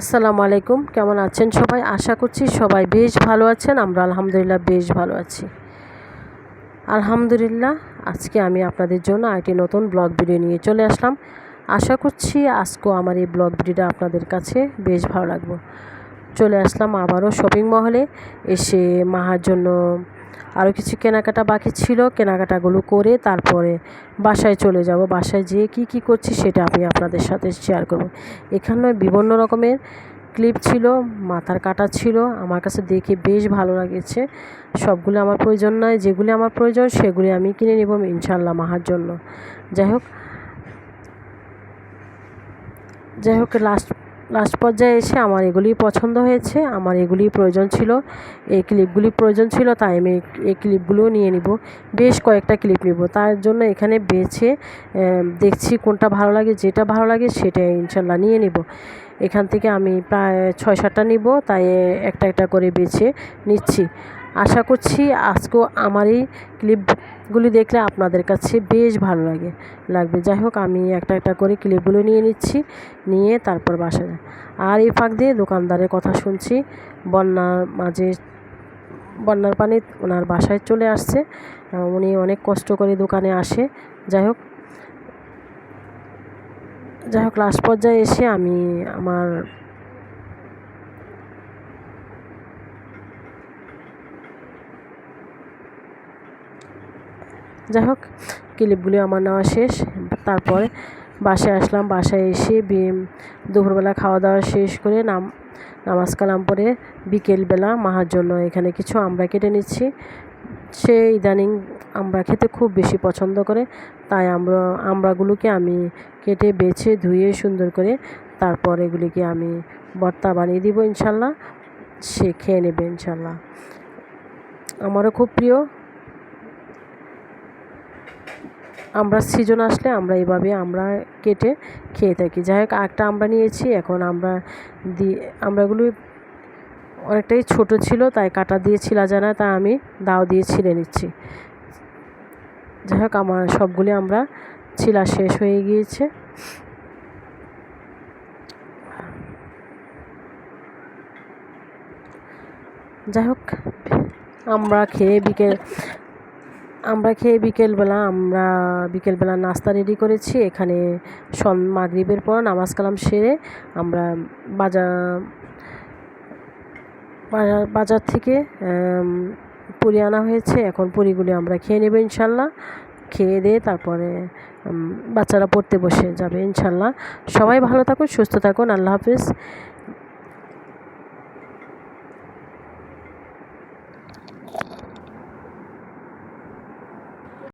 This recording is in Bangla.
আসসালামু আলাইকুম। কেমন আছেন সবাই? আশা করছি সবাই বেশ ভালো আছেন। আমরা আলহামদুলিল্লাহ বেশ ভালো আছি। আলহামদুলিল্লাহ, আজকে আমি আপনাদের জন্য একটি নতুন ব্লগ ভিডিও নিয়ে চলে আসলাম। আশা করছি আজকেও আমার এই ব্লগ ভিডিওটা আপনাদের কাছে বেশ ভালো লাগবে। চলে আসলাম আবারও শপিং মহলে। এসে মাহার জন্য আরও কিছু কেনাকাটা বাকি ছিল, কেনাকাটাগুলো করে তারপরে বাসায় চলে যাব। বাসায় যেয়ে কি কি করছি সেটা আমি আপনাদের সাথে শেয়ার করব। এখানে বিভিন্ন রকমের ক্লিপ ছিল, মাথার কাটা ছিল, আমার কাছে দেখে বেশ ভালো লাগেছে। সবগুলো আমার প্রয়োজন নয় যেগুলি আমার প্রয়োজন সেগুলি আমি কিনে নেব ইনশাল্লাহ মাহার জন্য। যাই হোক যাই হোক লাস্ট লাস্ট পর্যায়ে এসে আমার এগুলি পছন্দ হয়েছে। আমার এগুলি প্রয়োজন ছিল। এই ক্লিপগুলি প্রয়োজন ছিল, তাই আমি এই ক্লিপগুলোও নিয়ে নিব। বেশ কয়েকটা ক্লিপ নিব। তার জন্য এখানে বেছে দেখছি কোনটা ভালো লাগে, যেটা ভালো লাগে সেটা ইনশাল্লাহ নিয়ে নিব। এখান থেকে আমি প্রায় ছয় সাতটা নিব, তাই একটা একটা করে বেছে নিচ্ছি। আশা করছি আজকেও আমার এই ক্লিপগুলি দেখলে আপনাদের কাছে বেশ ভালো লাগে, লাগবে। যাই হোক, আমি একটা একটা করে ক্লিপগুলো নিয়ে নিচ্ছি, নিয়ে তারপর বাসায় আর এই ফাঁক দিয়ে দোকানদারের কথা শুনছি, বন্যার মাঝে, বন্যার পানি ওনার বাসায় চলে আসছে, উনি অনেক কষ্ট করে দোকানে আসে। যাই হোক যাই হোক লাস্ট পর্যায়ে এসে আমি আমার যাই হোক, ক্লিপগুলি আমার নেওয়া শেষ। তারপরে বাসায় আসলাম, বাসায় এসে দুপুরবেলা খাওয়া দাওয়া শেষ করে নাম নামাজ কালাম পরে বিকেলবেলা মাহার জন্য এখানে কিছু আমরা কেটে নিচ্ছি। সে ইদানিং আমরা খেতে খুব বেশি পছন্দ করে, তাই আমরা আমড়াগুলোকে আমি কেটে বেছে ধুয়ে সুন্দর করে তারপর এগুলিকে আমি ভর্তা বানিয়ে দিব ইনশাল্লাহ। সে খেয়ে নেবে ইনশাল্লাহ। আমারও খুব প্রিয়। আমরা সিজন আসলে আমরা এভাবে আমরা কেটে খেয়ে থাকি। যাই হোক একটা আমরা নিয়েছি, এখন আমরা দিয়ে আমরাগুলি অনেকটাই ছোট ছিল, তাই কাটা দিয়ে ছিলা যায় না তাই আমি দাও দিয়ে ছিলে নিচ্ছি। যাই হোক আমার সবগুলি আমরা ছিলা শেষ হয়ে গিয়েছে। যাই হোক আমরা খেয়ে বিকেল আমরা খেয়ে বিকেলবেলা, আমরা বিকেলবেলা নাস্তা রেডি করেছি। এখানে সন, মাগরিবের পর নামাজ কালাম সেরে আমরা বাজার বাজার থেকে পুরি আনা হয়েছে। এখন পুরিগুলি আমরা খেয়ে নেব ইনশাল্লাহ। খেয়ে দিয়ে তারপরে বাচ্চারা পড়তে বসে যাবে ইনশাল্লাহ। সবাই ভালো থাকুন, সুস্থ থাকুন। আল্লাহ হাফিজ।